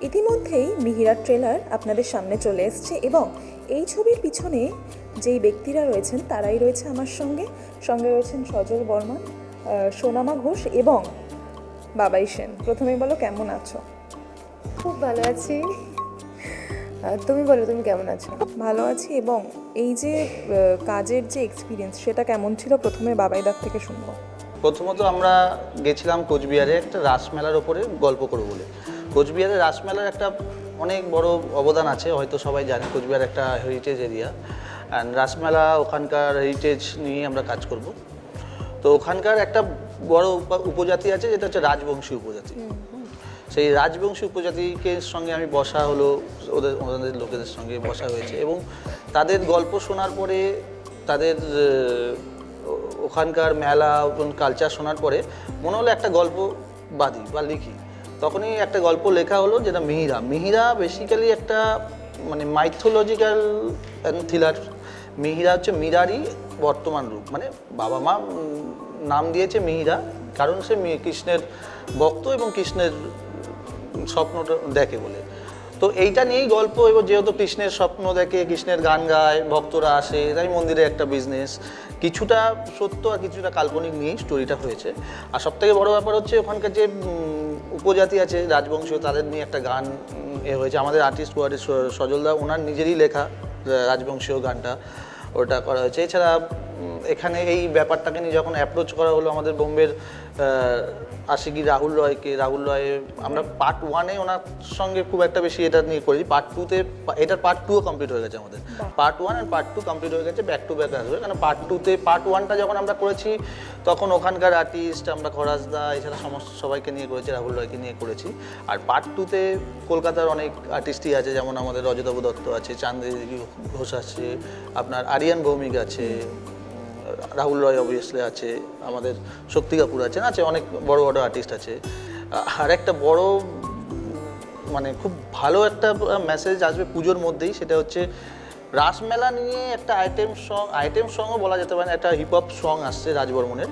ইতিমধ্যেই মিহিরার ট্রেলার আপনাদের সামনে চলে এসছে এবং এই ছবির পিছনে যেই ব্যক্তিরা রয়েছেন তারাই রয়েছে আমার সঙ্গে। সঙ্গে রয়েছেন সজল বর্মন আহ, সোনামা ঘোষ এবং বাবাই সেন। প্রথমে বলো কেমন আছো? খুব ভালো আছি। তুমি বলো তুমি কেমন আছো? ভালো আছি এবং এই যে কাজের যে এক্সপিরিয়েন্স সেটা কেমন ছিল? প্রথমে বাবাইদার থেকে শুনব। প্রথমত আমরা গেছিলাম কোচবিহারে একটা রাসমেলার ওপরে গল্প করব বলে। কোচবিহারে রাসমেলার একটা অনেক বড় অবদান আছে হয়তো সবাই জানে কোচবিহার একটা হেরিটেজ এরিয়া অ্যান্ড রাসমেলা ওখানকার হেরিটেজ নিয়ে আমরা কাজ করব। তো ওখানকার একটা বড় উপজাতি আছে যেটা হচ্ছে রাজবংশী উপজাতি। সেই রাজবংশী উপজাতিকে সঙ্গে আমি বসা হলো ওদের ওদের লোকেদের সঙ্গে বসা হয়েছে। এবং তাদের গল্প শোনার পরে তাদের ওখানকার মেলা কালচার শোনার পরে মনে হলো একটা গল্প বাঁধি বা লিখি। তখনই একটা গল্প লেখা হলো যেটা মিহিরা। মিহিরা বেসিক্যালি একটা মানে মাইথোলজিক্যাল থ্রিলার মিহিরা হচ্ছে মীরারই বর্তমান রূপ। মানে বাবা মা নাম দিয়েছে মিহিরা, কারণ সে কৃষ্ণের ভক্ত এবং কৃষ্ণের স্বপ্নটা দেখে বলে। তো এইটা নিয়েই গল্প এবং যেহেতু কৃষ্ণের স্বপ্ন দেখে, কৃষ্ণের গান গায়, ভক্তরা আসে তাই মন্দিরে একটা বিজনেস কিছুটা সত্য আর কিছুটা কাল্পনিক নিয়েই স্টোরিটা হয়েছে। আর সবথেকে বড় ব্যাপার হচ্ছে ওখানকার যে উপজাতি আছে রাজবংশীয় তাদের নিয়ে একটা গান এ হয়েছে। আমাদের আর্টিস্ট ওয়ার্ডের সজলদা ওনার নিজেরই লেখা রাজবংশীয় গানটা ওটা করা হয়েছে। এছাড়া এখানে এই ব্যাপারটাকে নিয়ে যখন অ্যাপ্রোচ করা হলো আমাদের বোম্বের আশিকি রাহুল রয়কে রাহুল রয় আমরা পার্ট ওয়ানে ওনার সঙ্গে খুব একটা বেশি এটা নিয়ে করি পার্ট টুতে এটার পার্ট টুও কমপ্লিট হয়ে গেছে আমাদের। পার্ট ওয়ান আর পার্ট টু কমপ্লিট হয়ে গেছে ব্যাক টু ব্যাক আসবে। কারণ পার্ট টুতে পার্ট ওয়ানটা যখন আমরা করেছি তখন ওখানকার আর্টিস্ট আমরা খরাজদা এছাড়া সমস্ত সবাইকে নিয়ে করেছি, রাহুল রয়কে নিয়ে করেছি। আর পার্ট টুতে কলকাতার অনেক আর্টিস্টই আছে, যেমন আমাদের রজতাবু দত্ত আছে, চান্দ্রী ঘোষ আছে, আপনার আরিয়ান ভৌমিক আছে রাহুল রয় অবভিয়াসলি আছে, আমাদের শক্তি কাপুর আছেন, আছে অনেক বড় বড় আর্টিস্ট আছে। আর একটা বড় মানে খুব ভালো একটা মেসেজ আসবে পুজোর মধ্যেই, সেটা হচ্ছে রাসমেলা নিয়ে একটা আইটেম সং আইটেম সংও বলা যেতে পারে একটা হিপ হপ সং আসছে রাজবর্মনের।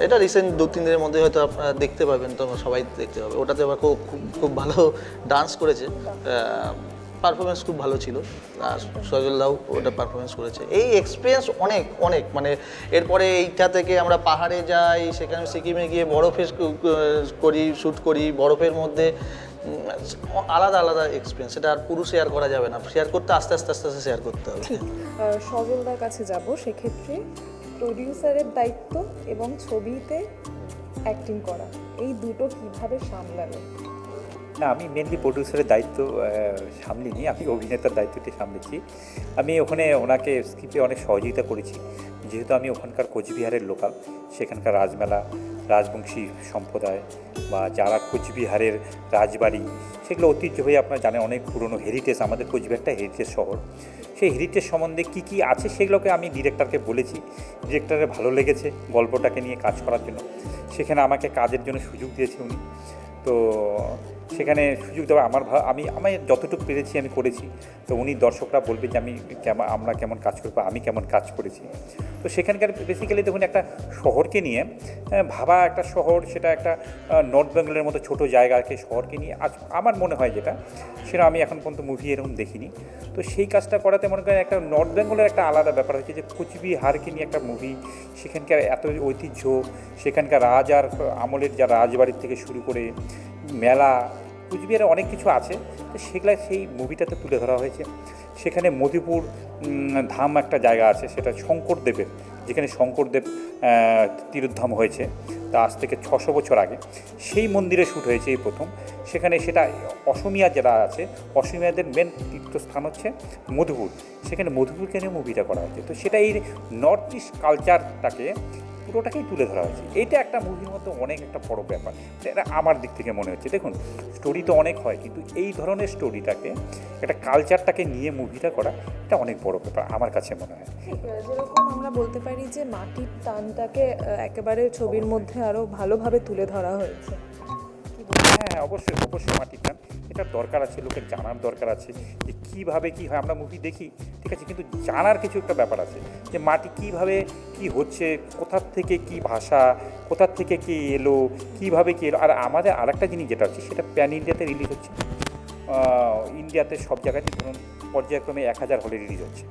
এটা রিসেন্ট দু, তিন দিনের মধ্যে হয়তো আপনারা দেখতে পাবেন, তো সবাই দেখতে পাবে। ওটাতে আবার খুব, খুব- খুব ভালো ডান্স করেছে। পারফরমেন্স খুব ভালো ছিল। আর সজলদাও ওটা পারফরমেন্স করেছে। এই এক্সপিরিয়েন্স অনেক অনেক। মানে এরপরে এইটা থেকে আমরা পাহাড়ে যাই, সেখানে সিকিমে গিয়ে বরফে করি শ্যুট করি, বরফের মধ্যে আলাদা আলাদা এক্সপিরিয়েন্স সেটা আর পুরো শেয়ার করা যাবে না। শেয়ার করতে আস্তে আস্তে আস্তে আস্তে শেয়ার করতে হবে। সজলদার কাছে যাব। সেক্ষেত্রে প্রডিউসারের দায়িত্ব এবং ছবিতে অ্যাক্টিং করা। এই দুটো কীভাবে সামলাবে? না আমি মেনলি প্রডিউসারের দায়িত্ব সামলিনি। আমি অভিনেতার দায়িত্বটি সামলেছি। আমি ওখানে ওনাকে স্ক্রিপ্টে অনেক সহযোগিতা করেছি। যেহেতু আমি ওখানকার কোচবিহারের লোকাল সেখানকার রাজমেলা রাজবংশী সম্প্রদায় বা যারা কোচবিহারের রাজবাড়ি, সেগুলো ঐতিহ্য হয়ে আপনারা জানেন অনেক পুরনো হেরিটেজ আমাদের কোচবিহারটা হেরিটেজ শহর। সেই হেরিটেজ সম্বন্ধে কি কি আছে সেগুলোকে আমি ডিরেক্টরকে বলেছি। ডিরেক্টরের ভালো লেগেছে গল্পটাকে নিয়ে কাজ করার জন্য। সেখানে আমাকে কাজের জন্য সুযোগ দিয়েছে উনি। তো সেখানে সুযোগ দেওয়া আমার ভা- আমি আমি যতটুকু পেরেছি আমি করেছি। তো উনি দর্শকরা বলবে যে আমি কেমন আমরা কেমন কাজ করব, আমি কেমন কাজ করেছি। তো সেখানকার বেসিক্যালি দেখুন একটা শহরকে নিয়ে ভাবা একটা শহর, সেটা একটা নর্থ বেঙ্গলের মতো ছোট জায়গাকে, শহরকে নিয়ে আজ আমার মনে হয় যেটা, সেটা আমি এখন পর্যন্ত মুভি এরকম দেখিনি। তো সেই কাজটা করাতে মনে করেন একটা নর্থ বেঙ্গলের একটা আলাদা ব্যাপার হচ্ছে যে কুচবিহারকে নিয়ে একটা মুভি সেখানকার এত ঐতিহ্য, সেখানকার রাজার আমলের যা রাজবাড়ির থেকে শুরু করে মেলা কুচবিহারে অনেক কিছু আছে। তো সেগুলা সেই মুভিটাতে তুলে ধরা হয়েছে। সেখানে মধুপুর ধাম একটা জায়গা আছে সেটা শঙ্করদেবের যেখানে শঙ্করদেব আহ, হয়েছে। তা আজ থেকে ছশো বছর আগে। সেই মন্দিরে শ্যুট হয়েছে এই প্রথম। সেখানে সেটা অসমিয়া যারা আছে অসমিয়াদের মেন তীর্থস্থান হচ্ছে মধুপুর। সেখানে মধুপুরকে নিয়ে মুভিটা করা হয়েছে। তো সেটা এই নর্থ ইস্ট কালচারটাকে পুরোটাকেই তুলে ধরা হয়েছে। এটা একটা মুভির মতো অনেক একটা বড় ব্যাপার। এটা আমার দিক থেকে মনে হচ্ছে। দেখুন স্টোরি তো অনেক হয় কিন্তু এই ধরনের স্টোরিটাকে একটা কালচারটাকে নিয়ে মুভিটা করা এটা অনেক বড় ব্যাপার আমার কাছে মনে হয়। যেরকম আমরা বলতে পারি যে মাটির টানটাকে একেবারে ছবির মধ্যে আরও ভালোভাবে তুলে ধরা হয়েছে। হ্যাঁ অবশ্যই অবশ্যই, মাটির টান এটার দরকার আছে, লোকের জানার দরকার আছে যে কীভাবে কী হয়, আমরা মুভি দেখি, ঠিক আছে, কিন্তু জানার কিছু একটা ব্যাপার আছে যে মাটি কীভাবে কি হচ্ছে কোথার থেকে কি ভাষা কোথার থেকে কি এলো, কীভাবে কি এলো, আর আমাদের আরেকটা জিনিস যেটা হচ্ছে, সেটা প্যান ইন্ডিয়াতে রিলিজ হচ্ছে। ইন্ডিয়াতে সব জায়গাতে ধরুন, পর্যায়ক্রমে এক হাজার হলে রিলিজ হচ্ছে।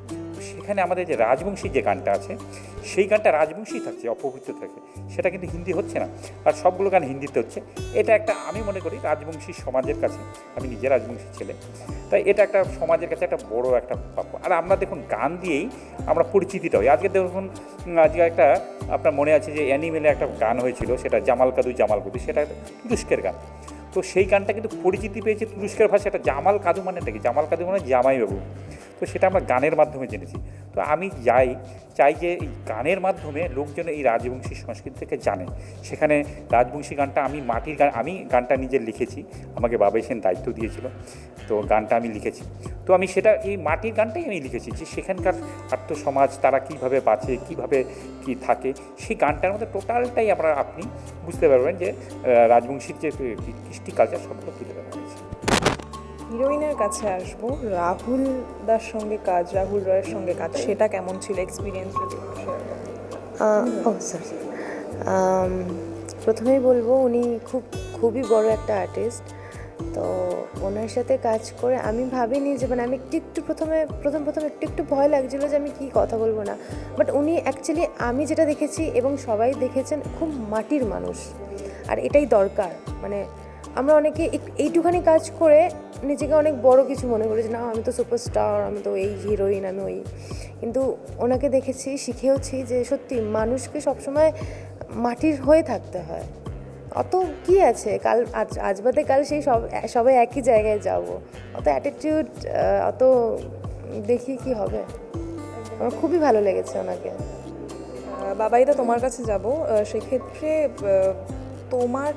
তো সেখানে আমাদের যে রাজবংশী যে গানটা আছে, সেই গানটা রাজবংশী থাকছে, অপবিত্র থাকে। সেটা কিন্তু হিন্দি হচ্ছে না। আর সবগুলো গান হিন্দিতে হচ্ছে। এটা একটা, আমি মনে করি, রাজবংশী সমাজের কাছে, আমি নিজে রাজবংশী ছেলে, তাই এটা একটা সমাজের কাছে একটা বড় একটা আর আমরা দেখুন, গান দিয়েই আমরা পরিচিতিটা হই। আজকে দেখুন, আজকে একটা আপনার মনে আছে যে অ্যানিমেলে একটা গান হয়েছিল, সেটা জামাল কাদু জামাল কাদু সেটা তুরস্কের গান। তো সেই গানটা কিন্তু পরিচিতি পেয়েছে তুরস্কের ভাষায় একটা জামাল কাদু মানেটা কি জামাল কাদু মানে জামাই জামাইবাবু। তো সেটা আমরা গানের মাধ্যমে জেনেছি। তো আমি যাই, চাই যে এই গানের মাধ্যমে লোকজন এই রাজবংশী সংস্কৃতি থেকে জানে। সেখানে রাজবংশী গানটা আমি মাটির গান, আমি গানটা নিজে লিখেছি। আমাকে বাবা এসেন দায়িত্ব দিয়েছিল। তো গানটা আমি লিখেছি। তো আমি সেটা, এই মাটির গানটাই আমি লিখেছি যে সেখানকার আত্মসমাজ তারা কীভাবে বাঁচে, কীভাবে কি থাকে, সেই গানটার মধ্যে টোটালটাই আমরা আপনি বুঝতে পারবেন যে রাজবংশীর যে কৃষ্টি কালচার সবগুলো তুলে ধরা হয়েছে। হিরোইনের কাছে আসব। রাহুল দার সঙ্গে কাজ রাহুল রয়ের সঙ্গে কাজ সেটা কেমন ছিল এক্সপিরিয়েন্স যদি। ও সরি প্রথমেই বলব উনি খুব খুবই বড় একটা আর্টিস্ট তো ওনার সাথে কাজ করে আমি ভাবিনি যে মানে আমি একটু একটু প্রথমে প্রথম প্রথম একটু একটু ভয় লাগছিল যে আমি কী কথা বলব না। বাট উনি অ্যাকচুয়ালি আমি যেটা দেখেছি এবং সবাই দেখেছেন খুব মাটির মানুষ। আর এটাই দরকার। মানে আমরা অনেকে এইটুখানি কাজ করে নিজেকে অনেক বড় কিছু মনে করি যে, না, আমি তো সুপারস্টার আমি তো এই হিরোইন আমি ওই কিন্তু ওনাকে দেখেছি, শিখেওছি যে সত্যি মানুষকে সবসময় মাটির হয়ে থাকতে হয়। অত কি আছে? কাল আজ আজ বাদে কাল সেই সব, সবাই একই জায়গায় যাব। অত অ্যাটিটিউড অত দেখি কি হবে। আমার খুবই ভালো লেগেছে ওনাকে। বাবাইদা তোমার কাছে যাব সেক্ষেত্রে তোমার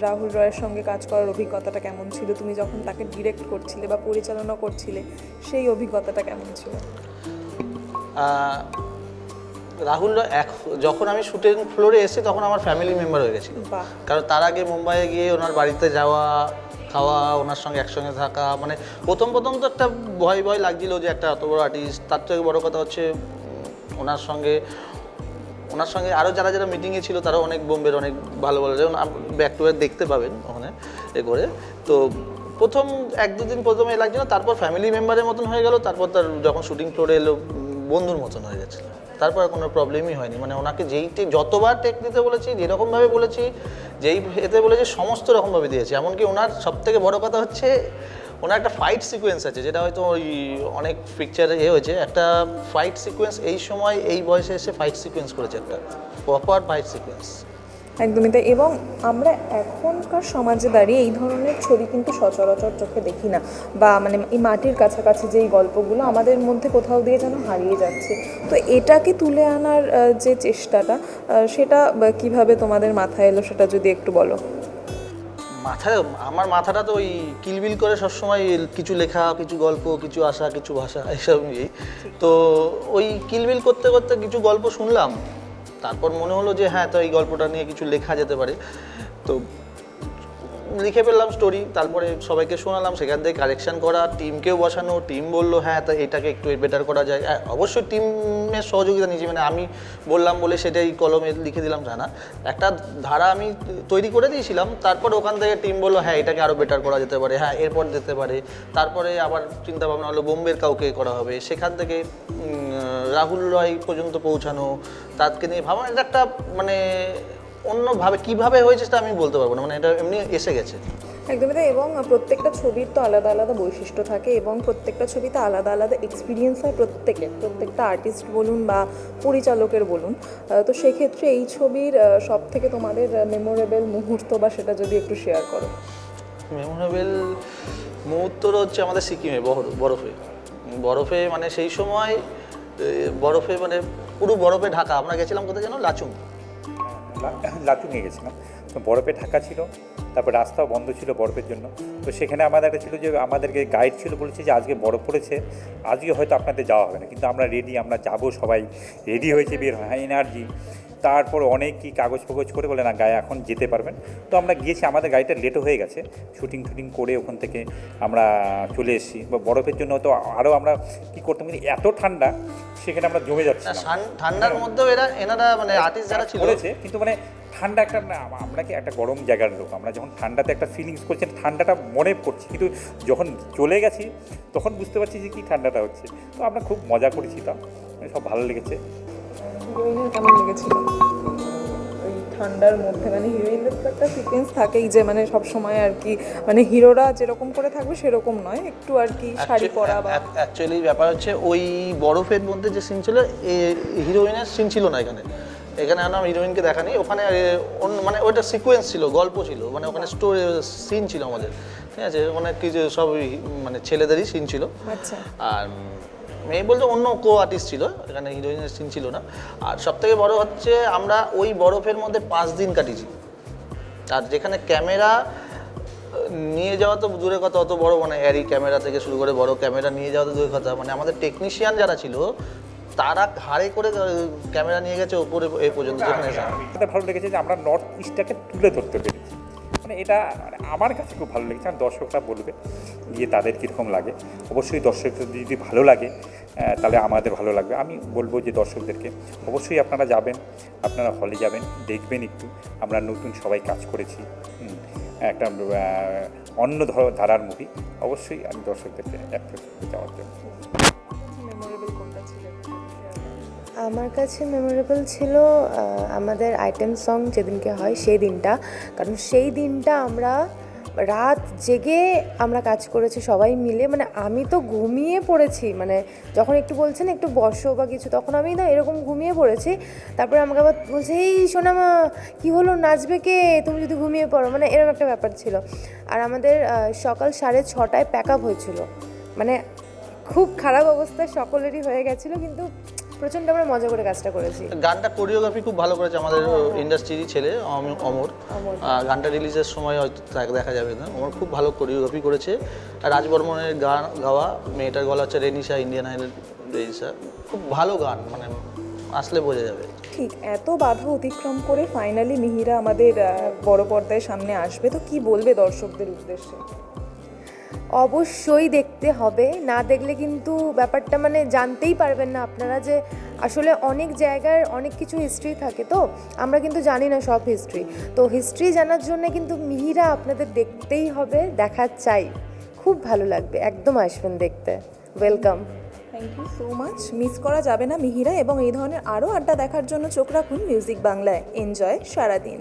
রাহুল রয়ের সঙ্গে কাজ করার অভিজ্ঞতাটা কেমন ছিল? তুমি যখন তাকে ডিরেক্ট করছিলে বা পরিচালনা করছিলে সেই অভিজ্ঞতাটা কেমন ছিল? রাহুল রয় এক যখন আমি শুটিং ফ্লোরে এসেছি তখন আমার ফ্যামিলি মেম্বার হয়ে গেছিল। কারণ তার আগে মুম্বাইয়ে গিয়ে ওনার বাড়িতে যাওয়া খাওয়া ওনার সঙ্গে একসঙ্গে থাকা মানে প্রথম প্রথম তো একটা ভয় ভয় লাগছিল যে একটা এত বড় আর্টিস্ট তার থেকে বড় কথা হচ্ছে ওনার সঙ্গে ওনার সঙ্গে আরও যারা যারা মিটিংয়ে ছিল, তারাও অনেক বোম্বের অনেক ভালো ভালো যেমন ব্যাক টু ব্যাক দেখতে পাবেন ওখানে এ করে। তো প্রথম এক দুদিন প্রথমে লাগছিল, তারপর ফ্যামিলি মেম্বারের মতন হয়ে গেল, তারপর তার যখন শুটিং ফ্লোরে এলো বন্ধুর মতন হয়ে গেছিল। তারপর কোনো প্রবলেমই হয়নি। মানে ওনাকে যেই যতবার টেক দিতে বলেছি, যেরকমভাবে বলেছি, যেই এতে বলেছি, সমস্ত রকমভাবে দিয়েছি। এমনকি ওনার সব থেকে বড় কথা হচ্ছে ওনার একটা ফাইট সিকোয়েন্স আছে, যেটা হয়তো ওই অনেক পিকচারে এ হয়েছে। একটা ফাইট সিকোয়েন্স এই সময় এই বয়সে এসে ফাইট সিকোয়েন্স করেছে একটা। প্রপার ফাইট সিকোয়েন্স একদমই তাই। এবং আমরা এখনকার সমাজে দাঁড়িয়ে এই ধরনের ছবি কিন্তু সচরাচর চোখে দেখি না। বা মানে এই মাটির কাছাকাছি যে এই গল্পগুলো আমাদের মধ্যে কোথাও দিয়ে যেন হারিয়ে যাচ্ছে। তো এটাকে তুলে আনার যে চেষ্টাটা সেটা কীভাবে তোমাদের মাথায় এলো সেটা যদি একটু বলো। মাথায় আমার মাথাটা তো ওই কিলবিল করে সবসময় কিছু লেখা, কিছু গল্প, কিছু আশা, কিছু ভাষা, এইসব নিয়েই তো ওই কিলবিল করতে করতে কিছু গল্প শুনলাম। তারপর মনে হলো যে হ্যাঁ তো এই গল্পটা নিয়ে কিছু লেখা যেতে পারে। তো লিখে ফেললাম স্টোরি তারপরে সবাইকে শোনালাম, সেখান থেকে কারেকশন করা টিমকেও বসানো টিম বলল হ্যাঁ তা এটাকে একটু বেটার করা যায়। অবশ্যই টিমের সহযোগিতা নিয়েছি মানে আমি বললাম বলে সেটাই কলমে লিখে দিলাম তা না একটা ধারা আমি তৈরি করে দিয়েছিলাম, তারপর ওখান থেকে টিম বলল হ্যাঁ এটাকে আরও বেটার করা যেতে পারে। হ্যাঁ এরপর যেতে পারে। তারপরে আবার চিন্তা ভাবনা হলো, বোম্বের কাউকে করা হবে। সেখান থেকে রাহুল রয় পর্যন্ত পৌঁছানো, তাকে নিয়ে ভাবনা, এটা একটা মানে অন্যভাবে কীভাবে হয়েছে সেটা আমি বলতে পারব না মানে এটা এমনি এসে গেছে। একদমই তাই এবং প্রত্যেকটা ছবির তো আলাদা আলাদা বৈশিষ্ট্য থাকে এবং প্রত্যেকটা ছবিতে আলাদা আলাদা এক্সপিরিয়েন্স হয় প্রত্যেকের প্রত্যেকটা আর্টিস্ট বলুন বা পরিচালকের বলুন। তো সেক্ষেত্রে এই ছবির সব থেকে তোমাদের মেমোরেবল মুহূর্ত বা সেটা যদি একটু শেয়ার করো। মেমোরেবল মুহূর্ত হচ্ছে আমাদের সিকিমে বরফ বরফে। বরফে মানে সেই সময় বরফে মানে পুরো বরফে ঢাকা। আমরা গেছিলাম কোথায় যেন? লাচুং। লাচুঙে গেছিলাম। তো বরফে ঢাকা ছিল। তারপর রাস্তাও বন্ধ ছিল বরফের জন্য। তো সেখানে আমাদের একটা ছিল যে আমাদেরকে গাইড ছিল বলেছে যে আজকে বরফ পড়েছে আজকে হয়তো আপনাদের যাওয়া হবে না। কিন্তু আমরা রেডি আমরা যাব সবাই রেডি হয়েছে বের হয় এনার্জি তারপর অনেক কি কাগজ ফাগজ করে বলে না গায়ে এখন যেতে পারবেন। তো আমরা গিয়েছি আমাদের গাড়িটা লেটও হয়ে গেছে। শুটিং টুটিং করে ওখান থেকে আমরা চলে এসেছি। বা বরফের জন্য তো আরও আমরা কি করতাম কিন্তু এত ঠান্ডা সেখানে আমরা জমে যাচ্ছি ঠান্ডার মধ্যেও এরা এনারা মানে আর্টিস্ট যারা ছিল করেছে কিন্তু মানে ঠান্ডা একটা না আমরা কি একটা গরম জায়গার লোক আমরা যখন ঠান্ডাতে একটা ফিলিংস করছি ঠান্ডাটা মনে করছি কিন্তু যখন চলে গেছি তখন বুঝতে পারছি যে কী ঠান্ডাটা হচ্ছে। তো আমরা খুব মজা করেছি তা সব ভালো লেগেছে। কেমন লেগেছিল? ঠান্ডার মধ্যে মানে হিরোইনদের তো একটা সিকোয়েন্স থাকেই যে মানে সব সময় আর কি মানে হিরোরা যেরকম করে থাকবে সেরকম নয় একটু আর কি শাড়ি পরা বা অ্যাকচুয়ালি ব্যাপার হচ্ছে ওই বরফের মধ্যে যে সিন ছিল হিরোইনের সিন ছিল না এখানে। এখানে আমরা হিরোইনকে দেখানি। ওখানে অন্য মানে ওইটা সিকোয়েন্স ছিল গল্প ছিল। মানে ওখানে স্টোরি সিন ছিল আমাদের। ঠিক আছে? অনেক কিছু সব মানে ছেলেদেরই সিন ছিল। আচ্ছা। আর মেয়ে বলতে অন্য কো আর্টিস্ট ছিল এখানে হিরোইনের সিন ছিল না। আর সব থেকে বড় হচ্ছে আমরা ওই বরফের মধ্যে পাঁচ দিন কাটিয়েছি। আর যেখানে ক্যামেরা নিয়ে যাওয়া তো দূরের কথা অত বড় মানে অ্যারি ক্যামেরা থেকে শুরু করে বড় ক্যামেরা নিয়ে যাওয়া তো দূরের কথা। মানে আমাদের টেকনিশিয়ান যারা ছিল তারা ঘাড়ে করে ক্যামেরা নিয়ে গেছে ওপরে এ পর্যন্ত যেখানে আমাদের ভালো লেগেছে যে আমরা নর্থ ইস্টটাকে তুলে ধরতে পেরেছি। মানে এটা মানে আমার কাছে খুব ভালো লেগেছে। আর দর্শকরা বলবে যে তাদের কীরকম লাগে। অবশ্যই দর্শকদের যদি ভালো লাগে তাহলে আমাদের ভালো লাগবে। আমি বলব যে দর্শকদেরকে অবশ্যই আপনারা যাবেন, আপনারা হলে যাবেন, দেখবেন একটু। আমরা নতুন সবাই কাজ করেছি। একটা অন্য ধর- ধারার মুভি অবশ্যই আমি দর্শকদেরকে অ্যাপ্রোচ যাওয়ার জন্য। আমার কাছে মেমোরেবল ছিল আমাদের আইটেম সং যেদিনকে হয় সেই দিনটা। কারণ সেই দিনটা আমরা রাত জেগে আমরা কাজ করেছি সবাই মিলে। মানে আমি তো ঘুমিয়ে পড়েছি মানে যখন একটু বলছেন একটু বসো বা কিছু, তখন আমি না এরকম ঘুমিয়ে পড়েছি। তারপরে আমাকে আবার বলছে, এই সোনামা কী হলো? নাচবে কে? তুমি যদি ঘুমিয়ে পড়ো। মানে এরকম একটা ব্যাপার ছিল। আর আমাদের সকাল সাড়ে ছটায় প্যাক আপ হয়েছিল। মানে খুব খারাপ অবস্থা সকলেরই হয়ে গেছিল, কিন্তু প্রচণ্ড আমরা মজা করে কাজটা করেছি। গানটা কোরিওগ্রাফি খুব ভালো করেছে আমাদের ইন্ডাস্ট্রিরই ছেলে অম- অমর। আর গানটা রিলিজের সময় হয়তো দেখা যাবে না। অমর খুব ভালো কোরিওগ্রাফি করেছে। আর রাজবর্মনের গান গাওয়া মেয়েটার গলা হচ্ছে রেনিসা ইন্ডিয়ান আইডল রেনিসা খুব ভালো গান মানে আসলে বোঝা যাবে। ঠিক এত বাধা অতিক্রম করে ফাইনালি মিহিরা আমাদের বড় পর্দায় সামনে আসবে। তো কি বলবে দর্শকদের উদ্দেশ্যে? অবশ্যই দেখতে হবে। না দেখলে কিন্তু ব্যাপারটা মানে জানতেই পারবেন না আপনারা যে আসলে অনেক জায়গার অনেক কিছু হিস্ট্রি থাকে তো। আমরা কিন্তু জানি না সব হিস্ট্রি তো হিস্ট্রি জানার জন্য কিন্তু মিহিরা আপনাদের দেখতেই হবে দেখা চাই। খুব ভালো লাগবে, একদম আসবেন দেখতে। Welcome thank you so much miss করা যাবে না মিহিরা এবং এই ধরনের আরও আড্ডা দেখার জন্য চোখ রাখুন মিউজিক বাংলায়। এনজয় সারাদিন।